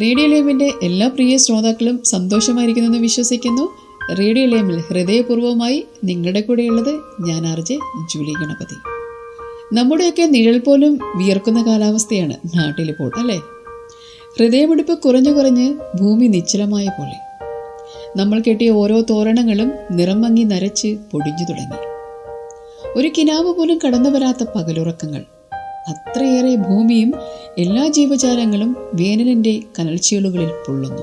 Radio ലേമിന്റെ എല്ലാ പ്രിയ ശ്രോതാക്കളും സന്തോഷമായിരിക്കുന്നെന്ന് വിശ്വസിക്കുന്നു. Radio ലേമിൽ ഹൃദയപൂർവമായി നിങ്ങളുടെ കൂടെയുള്ളത് ഞാൻ ആർജെ ജൂലി ഗണപതി. നമ്മുടെയൊക്കെ നിഴൽ പോലും വിയർക്കുന്ന കാലാവസ്ഥയാണ് നാട്ടിലിപ്പോൾ അല്ലേ? ഹൃദയമിടിപ്പ് കുറഞ്ഞു കുറഞ്ഞ് ഭൂമി നിശ്ചലമായ പോലെ. നമ്മൾ കെട്ടിയ ഓരോ തോരണങ്ങളും നിറം മങ്ങി നരച്ച് പൊടിഞ്ഞു തുടങ്ങി. ഒരു കിനാവ് പോലും കടന്നു വരാത്ത പകലുറക്കങ്ങൾ. അത്രയേറെ ഭൂമിയും എല്ലാ ജീവജാലങ്ങളും വേനലിന്റെ കനൽച്ചീളുകളിൽ പൊള്ളുന്നു.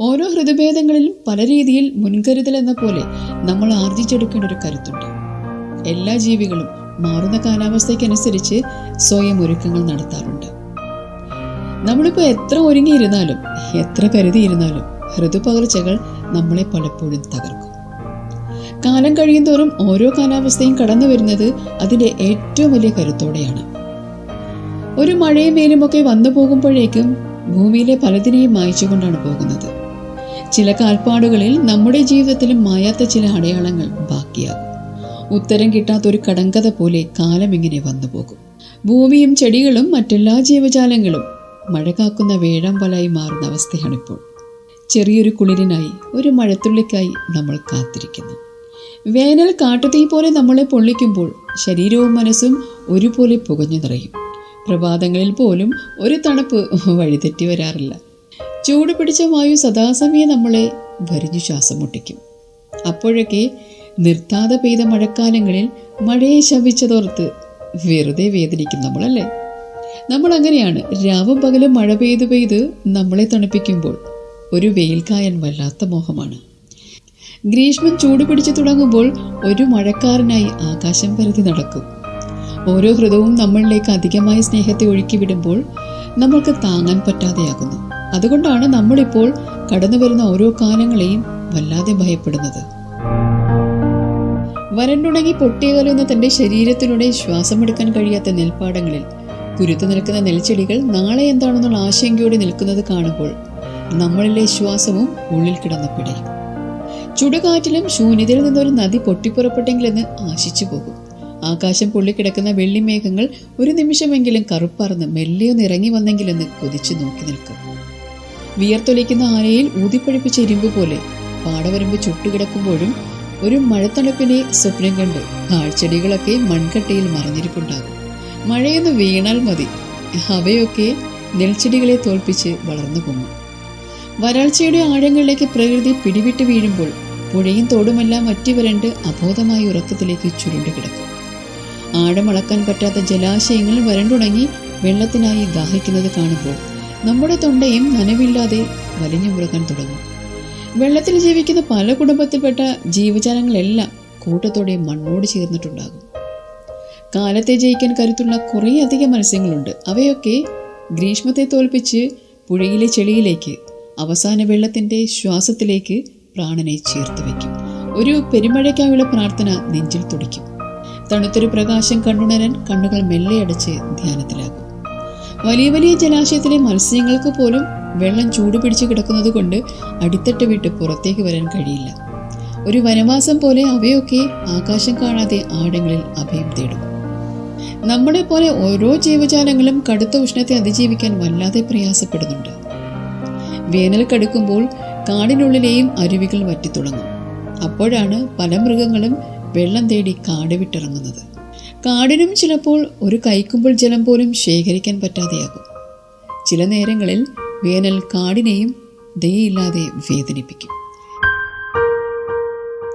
ഓരോ ഹൃദഭേദങ്ങളിലും പല രീതിയിൽ മുൻകരുതൽ എന്ന പോലെ നമ്മൾ ആർജിച്ചെടുക്കേണ്ട ഒരു കരുത്തുണ്ട്. എല്ലാ ജീവികളും മാറുന്ന കാലാവസ്ഥയ്ക്കനുസരിച്ച് സ്വയം ഒരുക്കങ്ങൾ നടത്താറുണ്ട്. നമ്മളിപ്പോൾ എത്ര ഒരുങ്ങിയിരുന്നാലും എത്ര കരുതിയിരുന്നാലും ഋതുപകർച്ചകൾ നമ്മളെ പലപ്പോഴും തകർക്കും. കാലം കഴിയുന്തോറും ഓരോ കാലാവസ്ഥയും കടന്നു വരുന്നത് അതിന്റെ ഏറ്റവും വലിയ കരുത്തോടെയാണ്. ഒരു മഴയും വെയിലുമൊക്കെ വന്നു പോകുമ്പോഴേക്കും ഭൂമിയിലെ പലതിനെയും മായച്ചുകൊണ്ടാണ് പോകുന്നത്. ചില കാൽപ്പാടുകളിൽ നമ്മുടെ ജീവിതത്തിലും മായാത്ത ചില അടയാളങ്ങൾ ബാക്കിയാകും. ഉത്തരം കിട്ടാത്ത ഒരു കടങ്കഥ പോലെ കാലം ഇങ്ങനെ വന്നു പോകും. ഭൂമിയും ചെടികളും മറ്റെല്ലാ ജീവജാലങ്ങളും മഴ കാക്കുന്ന വേഴാമ്പലായി മാറുന്ന അവസ്ഥയാണിപ്പോൾ. ചെറിയൊരു കുളിരിനായി ഒരു മഴത്തുള്ളിക്കായി നമ്മൾ കാത്തിരിക്കുന്നു. വേനൽ കാട്ടുതീ പോലെ നമ്മളെ പൊള്ളിക്കുമ്പോൾ ശരീരവും മനസ്സും ഒരുപോലെ പുകഞ്ഞു നിറയും. പ്രഭാതങ്ങളിൽ പോലും ഒരു തണുപ്പ് വഴിതെറ്റി വരാറില്ല. ചൂട് പിടിച്ച വായു സദാസമയം നമ്മളെ ഭരിഞ്ഞു ശ്വാസം മുട്ടിക്കും. അപ്പോഴൊക്കെ നിർത്താതെ പെയ്ത മഴക്കാലങ്ങളിൽ മഴയെ ശപിച്ചതോർത്ത് വെറുതെ വേദനിക്കും നമ്മളല്ലേ? നമ്മൾ അങ്ങനെയാണ്. രാവും പകലും മഴ പെയ്ത് പെയ്ത് നമ്മളെ തണുപ്പിക്കുമ്പോൾ ഒരു വെയിൽക്കായൻ വല്ലാത്ത മോഹമാണ്. ഗ്രീഷ്മം ചൂട് പിടിച്ചു തുടങ്ങുമ്പോൾ ഒരു മഴക്കാരനായി ആകാശം പരതി നടക്കും. ഓരോ ഹൃദയവും നമ്മളിലേക്ക് അധികമായ സ്നേഹത്തെ ഒഴുക്കി വിടുമ്പോൾ നമ്മൾക്ക് താങ്ങാൻ പറ്റാതെയാകുന്നു. അതുകൊണ്ടാണ് നമ്മളിപ്പോൾ കടന്നു വരുന്ന ഓരോ കാലങ്ങളെയും വല്ലാതെ ഭയപ്പെടുന്നത്. വരണ്ടുണങ്ങി പൊട്ടിയകലുന്ന തന്റെ ശരീരത്തിലൂടെ ശ്വാസമെടുക്കാൻ കഴിയാത്ത നെൽപ്പാടങ്ങളിൽ കുരുത്തു നിൽക്കുന്ന നെൽച്ചെടികൾ നാളെ എന്താണെന്നുള്ള ആശങ്കയോടെ നിൽക്കുന്നത് കാണുമ്പോൾ നമ്മളിലെ ശ്വാസവും ഉള്ളിൽ കിടന്ന് പിടയും. ചുടുകാറ്റിലും ശൂന്യതയിൽ നിന്നൊരു നദി പൊട്ടിപ്പുറപ്പെട്ടെങ്കിലെന്ന് ആശിച്ചു പോകും. ആകാശം പൊള്ളിക്കിടക്കുന്ന വെള്ളിമേഘങ്ങൾ ഒരു നിമിഷമെങ്കിലും കറുപ്പറന്ന് മെല്ലെയൊന്ന് ഇറങ്ങി വന്നെങ്കിലെന്ന് കൊതിച്ചു നോക്കി നിൽക്കും. വിയർത്തൊലിക്കുന്ന ആനയിൽ ഊതിപ്പഴിപ്പിച്ച ഇരുമ്പ് പോലെ പാടവരമ്പ് ചുട്ടുകിടക്കുമ്പോഴും ഒരു മഴത്തണുപ്പിനെ സ്വപ്നം കണ്ട് കാഴ്ചെടികളൊക്കെ മൺകട്ടയിൽ മറിഞ്ഞിരിപ്പുണ്ടാകും. മഴയൊന്ന് വീണാൽ മതി. അവയൊക്കെ നെൽച്ചെടികളെ തോൽപ്പിച്ച് വളർന്നു പൊങ്ങും. വരൾച്ചയുടെ ആഴങ്ങളിലേക്ക് പ്രകൃതി പിടിവിട്ട് വീഴുമ്പോൾ പുഴയും തോടുമെല്ലാം വറ്റി വരണ്ട് അബോധമായ ഉറക്കത്തിലേക്ക് ചുരുണ്ടു കിടക്കും. ആഴമളക്കാൻ പറ്റാത്ത ജലാശയങ്ങൾ വരണ്ടുടങ്ങി വെള്ളത്തിനായി ദാഹിക്കുന്നത് കാണുമ്പോൾ നമ്മുടെ തൊണ്ടയും നനവില്ലാതെ വലിഞ്ഞു മുറുകാൻ തുടങ്ങും. വെള്ളത്തിൽ ജീവിക്കുന്ന പല കുടുംബത്തിൽപ്പെട്ട ജീവജാലങ്ങളെല്ലാം കൂട്ടത്തോടെ മണ്ണോട് ചേർന്നിട്ടുണ്ടാകും. കാലത്തെ ജയിക്കാൻ കരുത്തുള്ള കുറേയധികം മത്സ്യങ്ങളുണ്ട്. അവയൊക്കെ ഗ്രീഷ്മത്തെ തോൽപ്പിച്ച് പുഴയിലെ ചെളിയിലേക്ക് അവസാന വെള്ളത്തിന്റെ ശ്വാസത്തിലേക്ക് പ്രാണനെ ചേർത്ത് വയ്ക്കും. ഒരു പെരുമഴയ്ക്കായുള്ള പ്രാർത്ഥന നെഞ്ചിൽ തുടിക്കും. തണുത്തൊരു പ്രകാശം കണ്ടുണരാൻ കണ്ണുകൾ മെല്ലെ അടച്ച് ധ്യാനത്തിലാകും വലിയ വലിയ ജലാശയത്തിലെ മത്സ്യങ്ങൾക്ക് പോലും വെള്ളം ചൂട് പിടിച്ചു കിടക്കുന്നത് കൊണ്ട് അടിത്തട്ട് വിട്ട് പുറത്തേക്ക് വരാൻ കഴിയില്ല. ഒരു വനവാസം പോലെ അവയൊക്കെ ആകാശം കാണാതെ ആഴങ്ങളിൽ അഭയം തേടും. നമ്മളെ പോലെ ഓരോ ജീവജാലങ്ങളും കടുത്ത ഉഷ്ണത്തെ അതിജീവിക്കാൻ വല്ലാതെ പ്രയാസപ്പെടുന്നുണ്ട്. വേനൽ കടുക്കുമ്പോൾ കാടിനുള്ളിലെയും അരുവികൾ വറ്റിത്തുടങ്ങും. അപ്പോഴാണ് പല മൃഗങ്ങളും വെള്ളം തേടി കാട് വിട്ടിറങ്ങുന്നത്. കാടിനും ചിലപ്പോൾ ഒരു കൈക്കുമ്പോൾ ജലം പോലും ശേഖരിക്കാൻ പറ്റാതെയാകും. ചില നേരങ്ങളിൽ വേനൽ കാടിനെയും ദയയില്ലാതെ വേദനിപ്പിക്കും.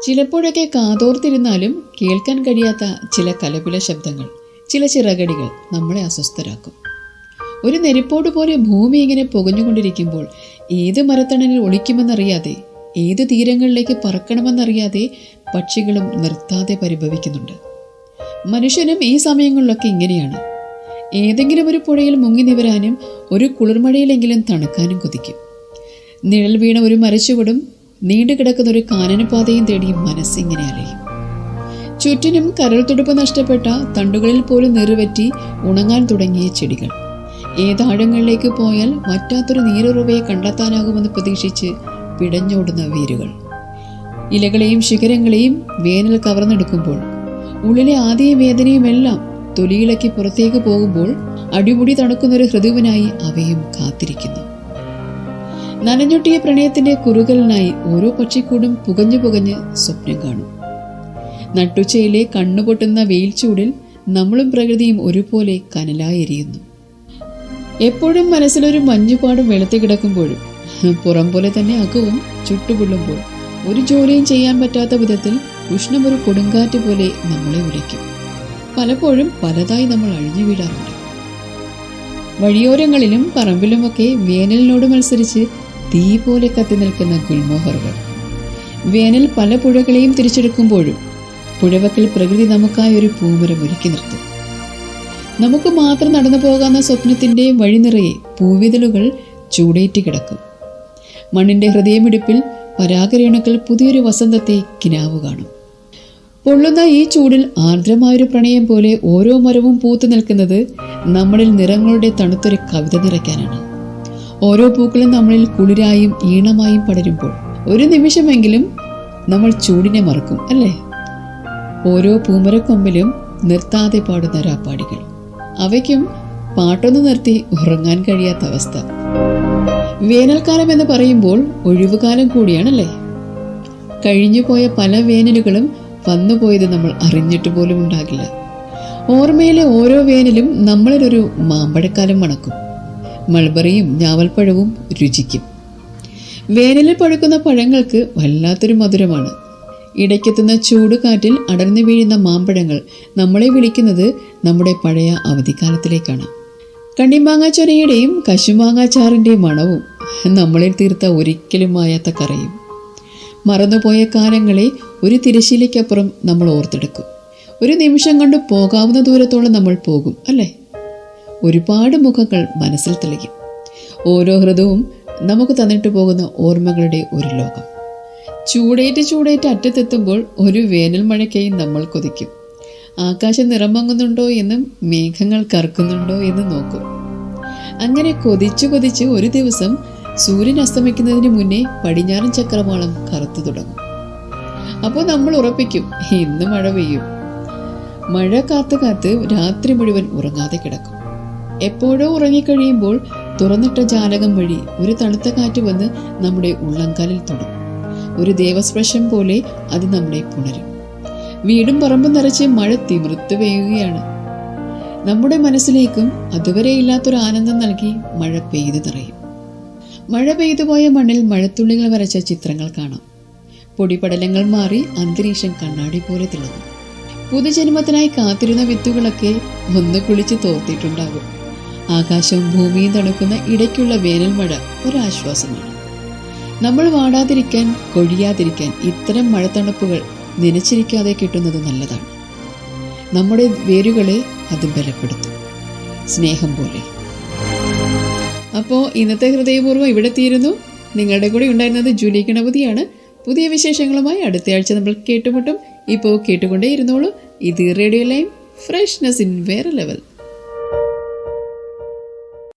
ചിലപ്പോഴൊക്കെ കാതോർത്തിരുന്നാലും കേൾക്കാൻ കഴിയാത്ത ചില കലപില ശബ്ദങ്ങൾ ചില ചിറകടികൾ നമ്മളെ അസ്വസ്ഥരാക്കും. ഒരു നെരിപ്പോട് പോലെ ഭൂമി ഇങ്ങനെ പുകഞ്ഞുകൊണ്ടിരിക്കുമ്പോൾ ഏത് മരത്തണലിൽ ഒളിക്കുമെന്നറിയാതെ ഏത് തീരങ്ങളിലേക്ക് പറക്കണമെന്നറിയാതെ പക്ഷികളും നിർത്താതെ പരിഭവിക്കുന്നുണ്ട്. മനുഷ്യനും ഈ സമയങ്ങളിലൊക്കെ ഇങ്ങനെയാണ്. ഏതെങ്കിലും ഒരു പുഴയിൽ മുങ്ങി നിവരാനും ഒരു കുളിർമഴയിലെങ്കിലും തണുക്കാനും കൊതിക്കും. നിഴൽ വീണ ഒരു മരച്ചുവടും നീണ്ടുകിടക്കുന്ന ഒരു കാനനപാതയും തേടി മനസ്സിങ്ങനെ അറിയും ചുറ്റിനും കരൾ തുടുപ്പ് നഷ്ടപ്പെട്ട തണ്ടുകളിൽ പോലും നിറുവറ്റി ഉണങ്ങാൻ തുടങ്ങിയ ചെടികൾ. ഏതാഴങ്ങളിലേക്ക് പോയാൽ മറ്റാത്തൊരു നീരുറവയെ കണ്ടെത്താനാകുമെന്ന് പ്രതീക്ഷിച്ച് പിടഞ്ഞോടുന്ന വേരുകൾ. ഇലകളെയും ശിഖരങ്ങളെയും വേനൽ കവർന്നെടുക്കുമ്പോൾ ഉള്ളിലെ ആദ്യ വേദനയുമെല്ലാം തൊലിയിളക്കി പുറത്തേക്ക് പോകുമ്പോൾ അടിമുടി തണുക്കുന്നൊരു ഹൃദുവിനായി അവയും കാത്തിരിക്കുന്നു. നനഞ്ഞൊട്ടിയ പ്രണയത്തിന്റെ കുറുകലിനായി ഓരോ പക്ഷിക്കൂടും പുകഞ്ഞു പുകഞ്ഞ് സ്വപ്നം കാണും. നട്ടുച്ചയിലെ കണ്ണുപൊട്ടുന്ന വെയിൽ ചൂടിൽ നമ്മളും പ്രകൃതിയും ഒരുപോലെ കനലായി എരിയുന്നു. എപ്പോഴും മനസ്സിലൊരു മഞ്ഞുപാടും വെളുത്തു കിടക്കുമ്പോഴും പുറം പോലെ തന്നെ അകവും ചുട്ടുപൊള്ളുമ്പോൾ ഒരു ജോലിയും ചെയ്യാൻ പറ്റാത്ത വിധത്തിൽ ഉഷ്ണം ഒരു കൊടുങ്കാറ്റ് പോലെ നമ്മളെ വിളിക്കും പലപ്പോഴും പലതായി നമ്മൾ അഴിഞ്ഞു വീഴാറുണ്ട്. വഴിയോരങ്ങളിലും പറമ്പിലുമൊക്കെ വേനലിനോട് മത്സരിച്ച് തീ പോലെ കത്തി നിൽക്കുന്ന ഗുൽമോഹറുകൾ. വേനൽ പല പുഴകളെയും തിരിച്ചെടുക്കുമ്പോഴും പുഴവക്കിൽ പ്രകൃതി നമുക്കായി ഒരു പൂമരം ഒരുക്കി നിർത്തും. നമുക്ക് മാത്രം നടന്നു പോകാവുന്ന സ്വപ്നത്തിന്റെ വഴി നിറയെ പൂവിതലുകൾ ചൂടേറ്റി കിടക്കും. മണ്ണിന്റെ ഹൃദയമിടിപ്പിൽ പരാഗരേണുക്കൾ പുതിയൊരു വസന്തത്തെ കിനാവ് കാണും. പൊള്ളുന്ന ഈ ചൂടിൽ ആർദ്രമായൊരു പ്രണയം പോലെ ഓരോ മരവും പൂത്തു നിൽക്കുന്നത് നമ്മളിൽ നിറങ്ങളുടെ തണുത്തൊരു കവിത നിറയ്ക്കാനാണ്. ഓരോ പൂക്കളും നമ്മളിൽ കുളിരായും ഈണമായും പടരുമ്പോൾ ഒരു നിമിഷമെങ്കിലും നമ്മൾ ചൂടിനെ മറക്കും അല്ലേ? ഓരോ പൂമരക്കൊമ്പിലും നിർത്താതെ പാടുന്ന രാപ്പാടികൾ. അവയ്ക്കും പാട്ടൊന്ന് നിർത്തി ഉറങ്ങാൻ കഴിയാത്ത അവസ്ഥ. വേനൽക്കാലം എന്ന് പറയുമ്പോൾ ഒഴിവുകാലം കൂടിയാണല്ലേ? കഴിഞ്ഞുപോയ പല വേനലുകളും വന്നുപോയത് നമ്മൾ അറിഞ്ഞിട്ട് പോലും ഉണ്ടാകില്ല. ഓർമ്മയിലെ ഓരോ വേനലും നമ്മളിലൊരു മാമ്പഴക്കാലം മണക്കും. മൾബറിയും ഞാവൽപ്പഴവും രുചിക്കും. വേനലിൽ പഴുക്കുന്ന പഴങ്ങൾക്ക് വല്ലാത്തൊരു മധുരമാണ്. ഇടയ്ക്കെത്തുന്ന ചൂടുകാറ്റിൽ അടർന്നു വീഴുന്ന മാമ്പഴങ്ങൾ നമ്മളെ വിളിക്കുന്നത് നമ്മുടെ പഴയ അവധിക്കാലത്തിലേക്കാണ്. കണ്ണിമാങ്ങാച്ചൊനയുടെയും കശുമാങ്ങാച്ചാറിന്റെയും മണവും നമ്മളിൽ തീർത്ത ഒരിക്കലും മായാത്ത കറയും. മറന്നുപോയ കാലങ്ങളെ ഒരു തിരശ്ശീലയ്ക്കപ്പുറം നമ്മൾ ഓർത്തെടുക്കും. ഒരു നിമിഷം കൊണ്ട് പോകാവുന്ന ദൂരത്തോളം നമ്മൾ പോകും അല്ലേ? ഒരുപാട് മുഖങ്ങൾ മനസ്സിൽ തെളിയും. ഓരോ ഹൃദവും നമുക്ക് തന്നിട്ട് പോകുന്ന ഓർമ്മകളുടെ ഒരു ലോകം. ചൂടേറ്റ് ചൂടേറ്റ് അറ്റത്തെത്തുമ്പോൾ ഒരു വേനൽ മഴയ്ക്കായി നമ്മൾ കൊതിക്കും. ആകാശം നിറമങ്ങുന്നുണ്ടോ എന്നും മേഘങ്ങൾ കറക്കുന്നുണ്ടോ എന്ന് നോക്കും. അങ്ങനെ കൊതിച്ചു കൊതിച്ച് ഒരു ദിവസം സൂര്യൻ അസ്തമിക്കുന്നതിന് മുന്നേ പടിഞ്ഞാറൻ ചക്രവാളം കറുത്തു തുടങ്ങും. അപ്പോൾ നമ്മൾ ഉറപ്പിക്കും ഇന്ന് മഴ പെയ്യും. മഴ കാത്ത് കാത്ത് രാത്രി മുഴുവൻ ഉറങ്ങാതെ കിടക്കും. എപ്പോഴോ ഉറങ്ങിക്കഴിയുമ്പോൾ തുറന്നിട്ട ജാലകം വഴി ഒരു തണുത്ത കാറ്റ് വന്ന് നമ്മുടെ ഉള്ളംകാലിൽ തൊടും. ഒരു ദേവസ്പർശം പോലെ അത് നമ്മളെ പുണരും. വീടും പറമ്പും നിറച്ച് മഴ തിമിർത്ത് പെയ്യുകയാണ്. നമ്മുടെ മനസ്സിലേക്കും അതുവരെ ഇല്ലാത്തൊരു ആനന്ദം നൽകി മഴ പെയ്തു നിറയും. മഴ പെയ്തുപോയ മണ്ണിൽ മഴത്തുള്ളികൾ വരച്ച ചിത്രങ്ങൾ കാണാം. പൊടിപടലങ്ങൾ മാറി അന്തരീക്ഷം കണ്ണാടി പോലെ തിളങ്ങും. പുതുജന്മത്തിനായി കാത്തിരുന്ന വിത്തുകളൊക്കെ ഒന്ന് കുളിച്ച് തോർത്തിട്ടുണ്ടാകും. ആകാശവും ഭൂമിയും തണുക്കുന്ന ഇടയ്ക്കുള്ള വേനൽ മഴ ഒരാശ്വാസമാണ്. നമ്മൾ വാടാതിരിക്കാൻ കൊഴിയാതിരിക്കാൻ ഇത്തരം മഴത്തണുപ്പുകൾ നനച്ചിരിക്കാതെ കിട്ടുന്നത് നല്ലതാണ്. നമ്മുടെ വേരുകളെ അത് ബലപ്പെടുത്തും. സ്നേഹം പോലെ. അപ്പോൾ ഇന്നത്തെ ഹൃദയപൂർവം ഇവിടെ തീരുന്നു. നിങ്ങളുടെ കൂടെ ഉണ്ടായിരുന്നത് ജൂലി ഗണപതിയാണ്. പുതിയ വിശേഷങ്ങളുമായി അടുത്ത ആഴ്ച നമ്മൾ കേട്ടുമുട്ടും. ഇപ്പോൾ കേട്ടുകൊണ്ടേ ഇരുന്നോളൂ ഇത് റേഡിയോ ലൈം ഫ്രഷ്നെസ് ഇൻ വേറെ ലെവൽ.